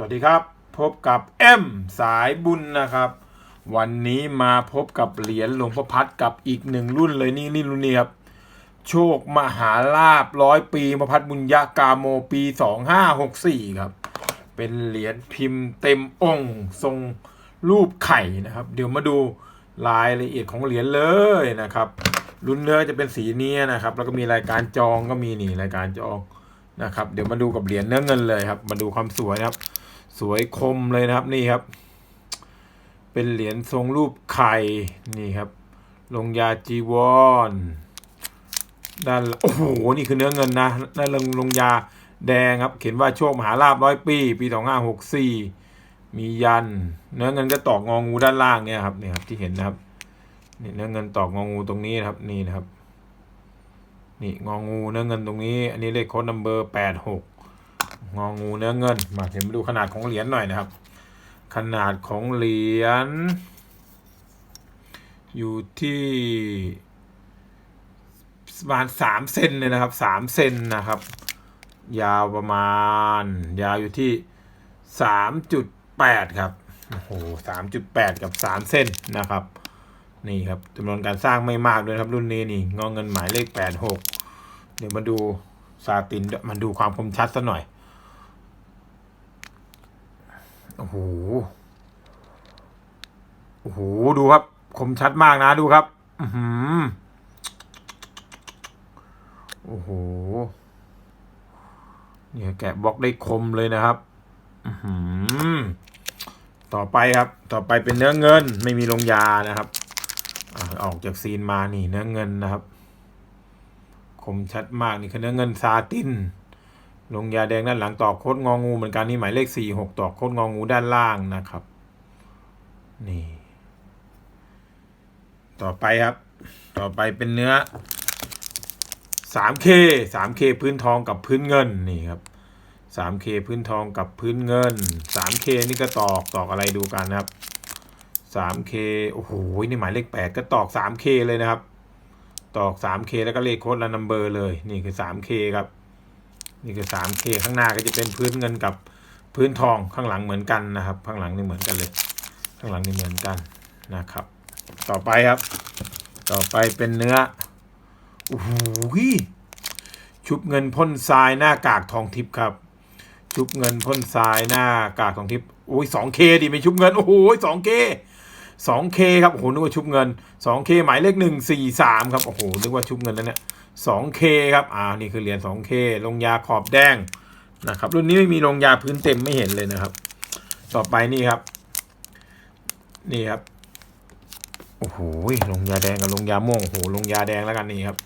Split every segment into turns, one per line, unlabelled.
สวัสดีครับ พบกับเอ็มสายบุญนะครับ วันนี้มาพบกับเหรียญหลวงพ่อพัดกับอีกหนึ่งรุ่นเลยนี่นี่รุ่นนี้ครับโชคมหาลาบร้อยปีมพัดบุญญากาโมปีสองห้าหกสี่ครับ เป็นเหรียญพิมพ์เต็มองค์ทรงรูปไข่นะครับ เดี๋ยวมาดูรายละเอียดของเหรียญเลยนะครับรุ่นเนื้อจะเป็นสีนี้นะครับ แล้วก็มีรายการจองก็มีนี่รายการจอง นะครับ เดี๋ยวมาดูกับเหรียญเนื้อเงินเลยครับ มาดูความสวยนะครับ สวยคมเลยนะครับนี่ครับ เป็นเหรียญทรงรูปไข่นี่ครับ ลงยาจีวรด้านโอ้โหนี่คือเนื้อเงินนะด้านลงลงยาแดงครับ เขียนว่าโชคมหาลาบร้อยปี ปีสองห้าหกสี่มียัน เนื้อเงินก็ตอกงองูด้านล่างเนี่ยครับเนี่ยครับที่เห็นนะครับนี่เนื้อเงินตอกงองูตรงนี้นะครับนี่นะครับ นี่งองูเนื้อเงินตรงนี้ อันนี้เลขโค้ดนัมเบอร์แปดหกงองูเนื้อเงิน มาเดี๋ยวมาดูขนาดของเหรียญหน่อยนะครับ ขนาดของเหรียญอยู่ที่ประมาณสามเซนเลยนะครับสามเซนนะครับ ยาวประมาณ ยาวอยู่ที่สามจุดแปดครับโอ้โหสามจุดแปดกับสามเส้นนะครับ นี่ครับจำนวนการสร้างไม่มากด้วยครับรุ่นนี้นี่งอเงินหมายเลขแปดหกเดี๋ยวมาดูซาตินด้วยมาดูความคมชัดซะหน่อย โอ้โห โอ้โห ดูครับ คมชัดมากนะดูครับ อือหือโอ้โห เนี่ยแกะบล็อกได้คมเลยนะครับ อือหือต่อไปครับ ต่อไปเป็นเนื้อเงิน ไม่มีลงยานะครับ ออกจากซีนมานี่เนื้อเงินนะครับ คมชัดมากนี่คือเนื้อเงินซาติน ลงยาแดงด้านหลังตอกโคดงองูเหมือนกันนี่หมายเลขสี่หกตอกโคดงองูด้านล่างนะครับ นี่ ต่อไปครับ ต่อไปเป็นเนื้อ 3K 3K พื้นทองกับพื้นเงินนี่ครับ 3K พื้นทองกับพื้นเงิน 3K นี่ก็ตอกตอกอะไรดูกันนะครับ 3K โอ้โหนี่หมายเลข 8 ก็ตอก 3K เลยนะครับ ตอก 3K แล้วก็เลขโค้ดและนัมเบอร์เลย นี่คือ 3K ครับ นี่คือ 3K ข้างหน้าก็จะเป็นพื้นเงินกับพื้นทองข้างหลังเหมือนกันนะครับ ข้างหลังนี่เหมือนกันเลย ข้างหลังนี่เหมือนกันนะครับ ต่อไปครับ ต่อไปเป็นเนื้อ โอ้โหชุบเงินพ่นทรายหน้ากากทองทิพย์ครับ ชุบเงินพ่นทรายหน้ากากทองทิพย์โอ้ยสองเคดิไม่ชุบเงิน โอ้โหสองเค สองเครับ โอ้โห นึกว่าชุบเงินสองเคหมายเลขหนึ่งสี่สามครับ โอ้โห นึกว่าชุบเงินแล้วเนี่ยสองเครับ อ่า นี่คือเหรียญสองเคลงยาขอบแดงนะครับ รุ่นนี้ไม่มีลงยาพื้นเต็มไม่เห็นเลยนะครับ ต่อไปนี่ครับ นี่ครับ โอ้โห ลงยาแดงกับลงยาม่วง โอ้โห ลงยาแดงแล้วกันนี่ครับ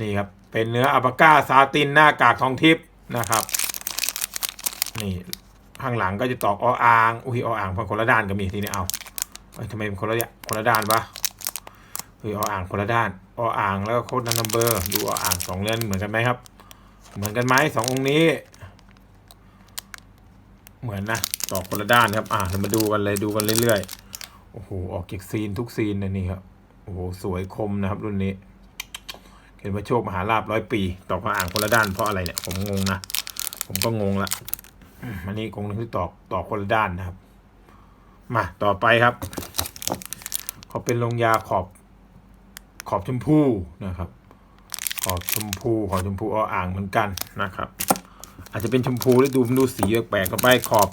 นี่ครับ เป็นเนื้ออัปก้าซาตินหน้ากากทองทิพย์นะครับ นี่ข้างหลังก็จะตอกออ่าง อุ้ยออ่างพันคนละด้านก็มีทีนี้เอา ทำไมเป็นคนละอย่างคนละด้านวะเฮ้ยออ่างคนละด้านออ่างแล้วก็โค้ดนัมเบอร์ดูออ่างสองเรือนเหมือนกันไหมครับ เหมือนกันไหมสององค์นี้ เหมือนนะตอคนละด้านครับ อ่าเรามาดูกันเลยดูกันเรื่อยๆโอ้โหออกจากซีนทุกซีนนะนี่ครับโอ้โหสวยคมนะครับ รุ่นนี้ เห็นว่าโชคมหาลาบร้อยปีตอกมาอ่างคนละด้านเพราะอะไรเนี่ยผมงงนะผมก็งงละอันนี้คงคือตอกตอกคนละด้านนะครับ มาต่อไปครับ เขาเป็นลงยาขอบขอบชมพูนะครับ ขอบชมพูขอบชมพูออ่างเหมือนกันนะครับ อาจจะเป็นชมพูแล้วดูดูสีแปลกๆก็ไปขอบ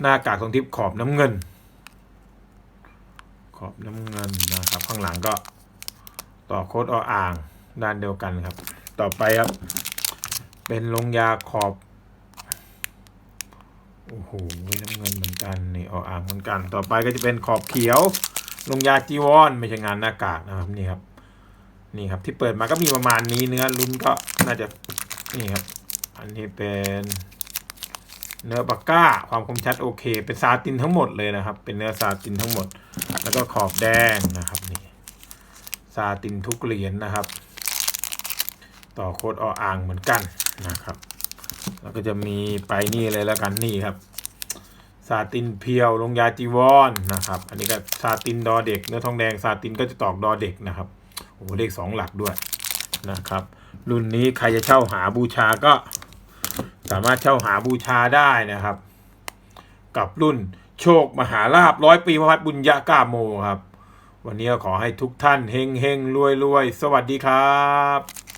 หน้ากากทองทิพย์ขอบน้ำเงิน ขอบน้ำเงินนะครับ ข้างหลังก็ต่อโคดออ่างด้านเดียวกันครับ ต่อไปครับ เป็นลงยาขอบโอ้โหน้ำเงินเหมือนกันนี่ออ่างเหมือนกัน ต่อไปก็จะเป็นขอบเขียว ลงยาจีวรไม่ใช่งานหน้ากากนะครับนี่ครับนี่ครับที่เปิดมาก็มีประมาณนี้เนื้อลุ้นก็น่าจะนี่ครับอันนี้เป็นเนื้อปากก้า ความคมชัดโอเค เป็นซาตินทั้งหมดเลยนะครับ เป็นเนื้อซาตินทั้งหมด แล้วก็ขอบแดงนะครับนี่ซาตินทุกเหรียญนะครับ ต่อโคดออ่างเหมือนกันนะครับ แล้วก็จะมีไปนี่เลยแล้วกันนี่ครับ ซาตินเพียวลงยาจีวรนนะครับ อันนี้ก็ซาตินดอเด็กเนื้อทองแดงซาตินก็จะตอกดอเด็กนะครับโอ้โหเลขสองหลักด้วยนะครับ รุ่นนี้ใครจะเช่าหาบูชาก็ สามารถเช่าหาบูชาได้นะครับ กับรุ่นโชคมหาลาบร้อยปีพระพัฒน์บุญญากาโมครับ วันนี้ขอให้ทุกท่านเฮงเฮงรวยรวยสวัสดีครับ